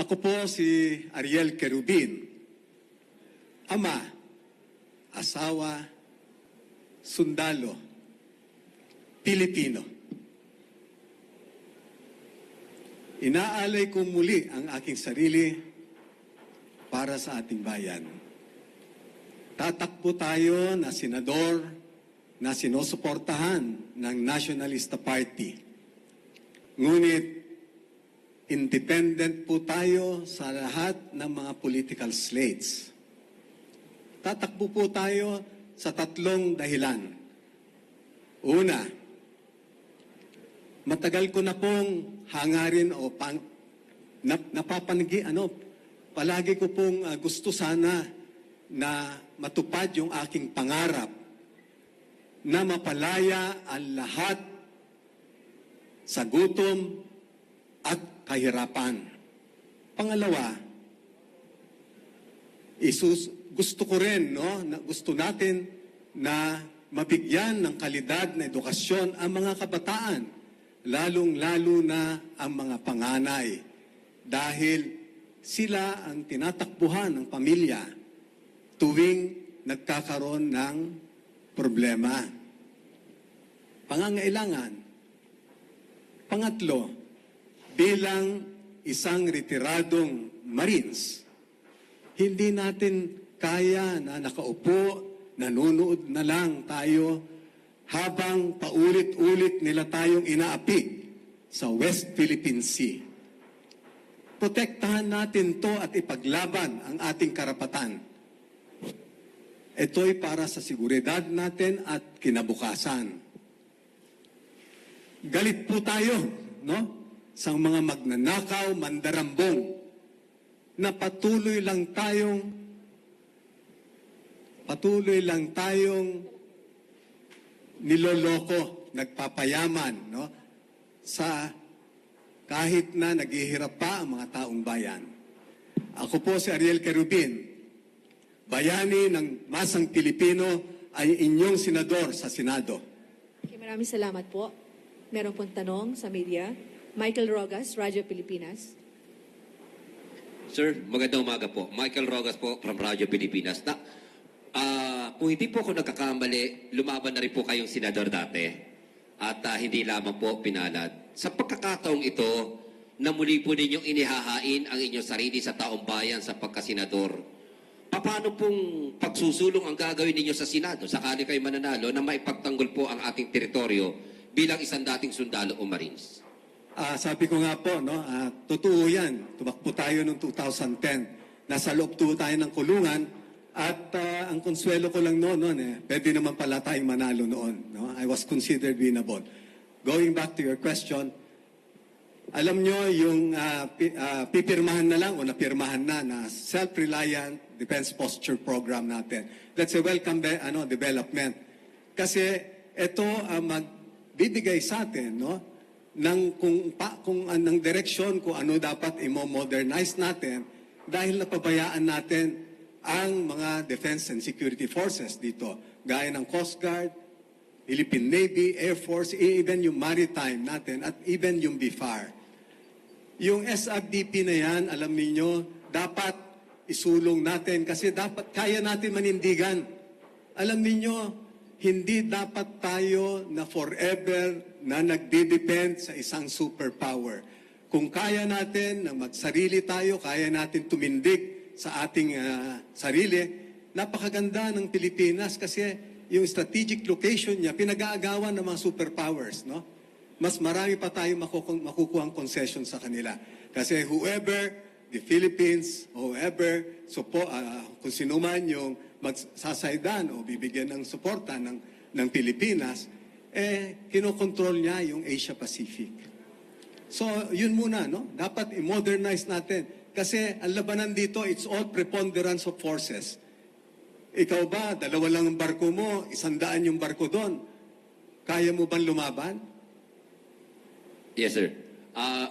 Ako po si Ariel Kerubin. Ama, asawa, sundalo, Pilipino. Inaalay ko muli ang aking sarili para sa ating bayan. Tatakbo tayo na senador na sinusuportahan ng Nationalista Party. Ngunit independent po tayo sa lahat ng mga political slates. Tatakbo po tayo sa tatlong dahilan. Una, matagal ko na pong hangarin o pang, nap, napapanagi, ano, palagi ko pong ah, gusto sana na matupad yung aking pangarap na mapalaya ang lahat sa gutom at kahirapan. Pangalawa, isus gusto ko rin, no, na gusto natin na mabigyan ng kalidad na edukasyon ang mga kabataan, lalong-lalo na ang mga panganay, dahil sila ang tinatakbuhan ng pamilya tuwing nagkakaroon ng problema. Pangangailangan. Pangatlo, bilang isang retiradong Marines, hindi natin kaya na nakaupo, nanonood na lang tayo habang paulit-ulit nila tayong inaapi sa West Philippine Sea. Protektahan natin to at ipaglaban ang ating karapatan. Ito'y para sa seguridad natin at kinabukasan. Galit po tayo, no? Sa mga magnanakaw, mandarambong, na patuloy lang tayong patuloy lang tayong niloloko, nagpapayaman, no? Sa kahit na naghihirap pa ang mga taong bayan. Ako po si Ariel Kerubin, bayani ng masang Pilipino ay inyong senador sa Senado. Okay, maraming salamat po. Meron pong tanong sa media. Michael Rogas, Radyo Pilipinas. Sir, magandang umaga po. Michael Rogas po from Radyo Pilipinas. Na, ah, kung hindi po ako nagkakamali, lumaban na rin po kayong senador dati. At ah, hindi lamang po pinalad. Sa pagkakataong ito, na muli po ninyong inihahain ang inyong sarili sa taong bayan sa pagkasenador, paano pong pagsusulong ang gagawin ninyo sa Senado sakali kayo mananalo na maipagtanggol po ang ating teritoryo bilang isang dating sundalo o Marines? Ah, sabi ko nga po, no, ah, totoo yan. Tumakbo tayo noong 2010. Nasa loob tayo ng kulungan at ah, ang konsuelo ko lang noon, noon eh, pwede naman pala tayong manalo noon. No? I was considered winnable. Going back to your question, alam nyo yung ah, pi- ah, pipirmahan na lang o napirmahan na na self-reliant defense posture program natin. That's a welcome be- ano, development. Kasi ito ang magbibigay sa atin no, ng kung, pa, kung anong direksyon kung ano dapat i-modernize natin dahil napabayaan natin ang mga defense and security forces dito. Gaya ng Coast Guard, Philippine Navy, Air Force, even yung maritime natin at even yung BFAR. Yung SRDP na yan, alam niyo, dapat isulong natin kasi dapat kaya natin manindigan. Alam niyo, hindi dapat tayo na forever na nagde-depend sa isang superpower. Kung kaya natin na magsarili tayo, kaya natin tumindig sa ating ah, sarili, napakaganda ng Pilipinas kasi yung strategic location niya, pinag-aagawan ng mga superpowers, no? mas marami pa tayo makukuha, makukuhang concession sa kanila. Kasi whoever, the Philippines, whoever, supo, ah, kung sino man yung magsasaydan o bibigyan ng suporta ng, ng Pilipinas, eh, kinokontrol niya yung Asia Pacific. So, yun muna, no? Dapat i-modernize natin. Kasi ang labanan dito, it's all preponderance of forces. Ikaw ba, dalawa lang ang barko mo, isandaan yung barko doon. Kaya mo bang lumaban? Yes, sir. Ah,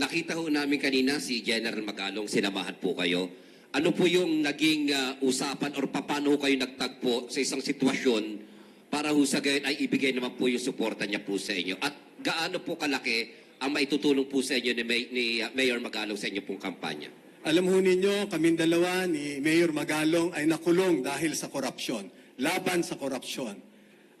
nakita ho namin kanina si General Magalong, sinamahan po kayo. Ano po yung naging ah, usapan or paano kayo nagtagpo sa isang sitwasyon para ho sa gayon ay ibigay naman po yung suporta niya po sa inyo? At gaano po kalaki ang maitutulong po sa inyo ni, May- ni uh, Mayor Magalong sa inyo pong kampanya? Alam ho ninyo, kaming dalawa ni Mayor Magalong ay nakulong dahil sa korupsyon, laban sa korupsyon.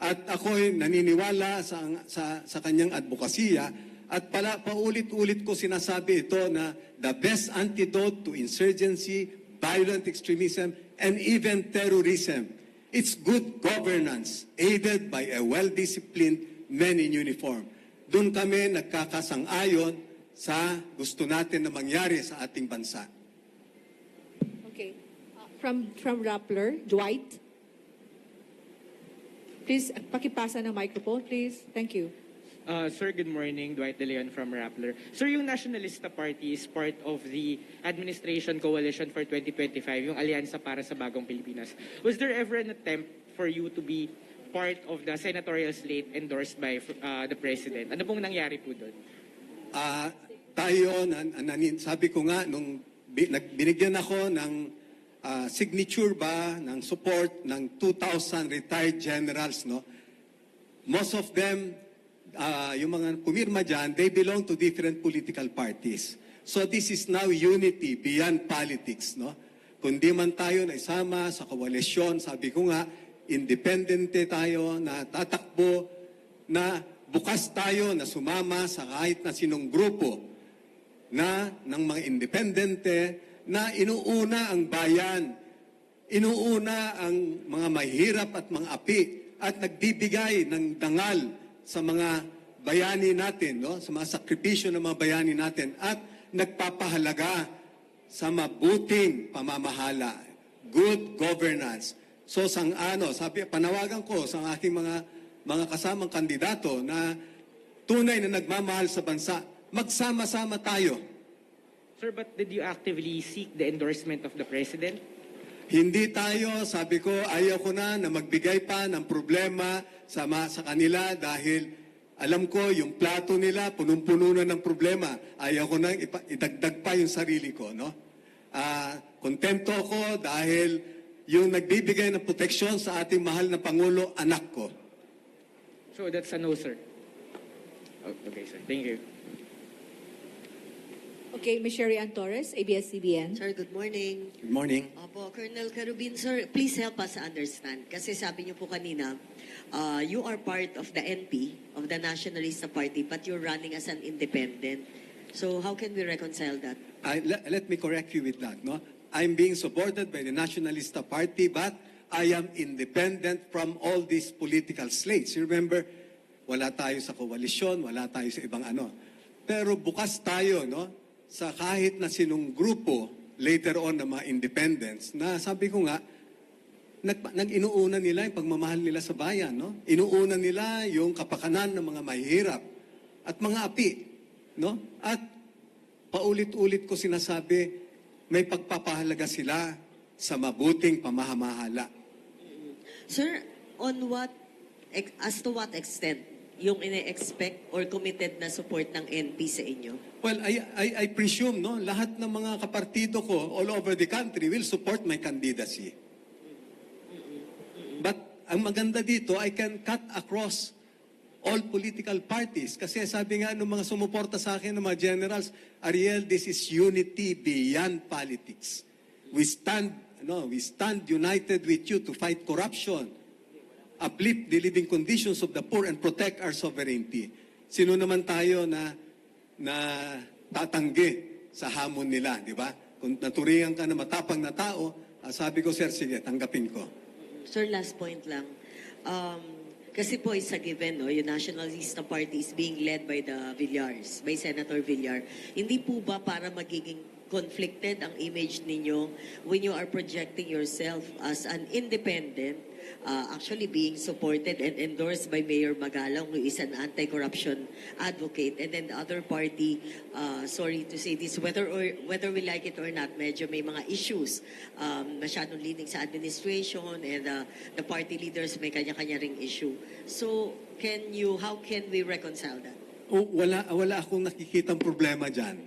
At ako'y naniniwala sa, sa, sa kanyang advokasya at pala, paulit-ulit ko sinasabi ito na the best antidote to insurgency, violent extremism, and even terrorism, it's good governance aided by a well-disciplined men in uniform. Doon kami nagkakasang-ayon sa gusto natin na mangyari sa ating bansa. Okay. Uh, From, from Rappler, Dwight. Please, uh, pakipasa ng microphone, please. Thank you. Uh, sir, good morning. Dwight De Leon from Rappler. Sir, yung Nationalista Party is part of the administration coalition for 2025, yung Alyansa para sa Bagong Pilipinas. Was there ever an attempt for you to be part of the senatorial slate endorsed by uh, the President? Ano pong nangyari po doon? Ah, tayo, nan, nanin, sabi ko nga, nung binigyan ako ng ah, signature ba, ng support ng 2,000 retired generals, no? Most of them, ah, yung mga pumirma dyan, they belong to different political parties. So this is now unity beyond politics, no? Kundi man tayo na isama sa koalisyon, sabi ko nga, independente tayo na tatakbo na bukas tayo na sumama sa kahit na sinong grupo na ng mga independente na inuuna ang bayan, inuuna ang mga mahirap at mga api at nagbibigay ng dangal sa mga bayani natin, no? sa mga sakripisyo ng mga bayani natin at nagpapahalaga sa mabuting pamamahala, good governance. So sang ano, sabi panawagan ko sa aking mga mga kasamang kandidato na tunay na nagmamahal sa bansa, magsama-sama tayo. Sir, but did you actively seek the endorsement of the President? Hindi tayo, sabi ko, ayaw ko na na magbigay pa ng problema sa, sa kanila dahil alam ko yung plato nila punong-puno na ng problema. Ayaw ko na ipa- idagdag pa yung sarili ko. No? Ah, kontento ako dahil yung nagbibigay ng proteksyon sa ating mahal na Pangulo, anak ko. So that's a no, sir. Oh, okay, sir. Thank you. Okay, Ms. Sherry Ann Torres, ABS-CBN. Sir, good morning. Good morning. Opo, Colonel Carubin, sir, please help us understand. Kasi sabi niyo po kanina, uh, you are part of the NP, of the Nationalista Party, but you're running as an independent. So how can we reconcile that? I, let, let me correct you with that. No? I'm being supported by the Nationalista Party, but I am independent from all these political slates. You remember, wala tayo sa koalisyon, wala tayo sa ibang ano. Pero bukas tayo, no? Sa kahit na sinong grupo, later on na mga independents, na sabi ko nga, nag, nag-inuuna nila yung pagmamahal nila sa bayan, no? Inuuna nila yung kapakanan ng mga mahihirap at mga api, no? At paulit-ulit ko sinasabi, may pagpapahalaga sila sa mabuting pamahamahala. Sir, on what, as to what extent yung ine-expect or committed na support ng NP sa inyo? Well, I, I, I presume, no, lahat ng mga kapartido ko all over the country will support my candidacy. But ang maganda dito, I can cut across all political parties. Kasi sabi nga ng mga sumuporta sa akin ng mga generals, Ariel, this is unity beyond politics. We stand, no, we stand united with you to fight corruption, uplift the living conditions of the poor and protect our sovereignty. Sino naman tayo na na tatanggi sa hamon nila, di ba? Kung naturingan ka na matapang na tao, ah, sabi ko, sir, sige, tanggapin ko. Sir, last point lang. Um, kasi po is a given, no? yung Nationalista Party is being led by the Villars, by Senator Villar. Hindi po ba para magiging conflicted ang image ninyo when you are projecting yourself as an independent, uh, actually being supported and endorsed by Mayor Magalong, who is an anti-corruption advocate, and then the other party, uh, sorry to say this, whether or whether we like it or not, medyo may mga issues, um, masyadong leaning sa administration, and uh, the party leaders may kanya-kanya ring issue. So, can you, how can we reconcile that? O, wala, wala akong nakikitang problema dyan.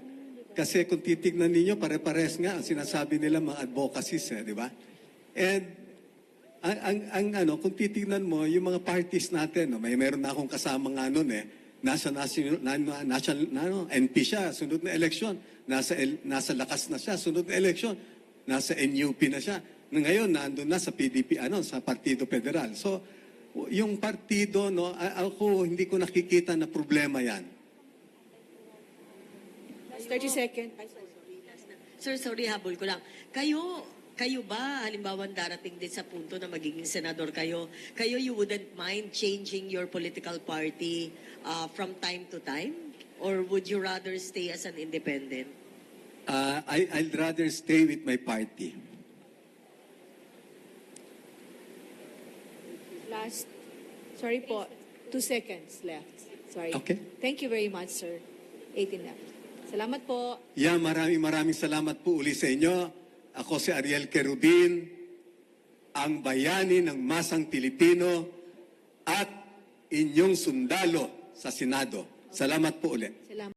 Kasi kung titignan ninyo, pare-pares nga ang sinasabi nila mga advocacies, eh, di ba? And ang, ang, ang ano, kung titignan mo, yung mga parties natin, no, may meron na akong kasama nga nun eh, nasa national, na, na- national na, ano, NP siya, sunod na eleksyon. Nasa, el- nasa lakas na siya, sunod na eleksyon. Nasa NUP na siya. Ngayon, nandun na sa PDP, ano, sa Partido Federal. So, yung partido, no, ako hindi ko nakikita na problema yan. 30 seconds. Sir, sorry, habol ko lang. Kayo, kayo ba, halimbawa darating din sa punto na magiging senador kayo, kayo you wouldn't mind changing your political party uh, from time to time? Or would you rather stay as an independent? Uh, I, I'd rather stay with my party. Last, sorry po, two seconds left. Sorry. Okay. Thank you very much, sir. 18 left. Salamat po. Yeah, maraming maraming salamat po uli sa inyo. Ako si Ariel Kerubin, ang bayani ng masang Pilipino at inyong sundalo sa Senado. Salamat po ulit. Salamat.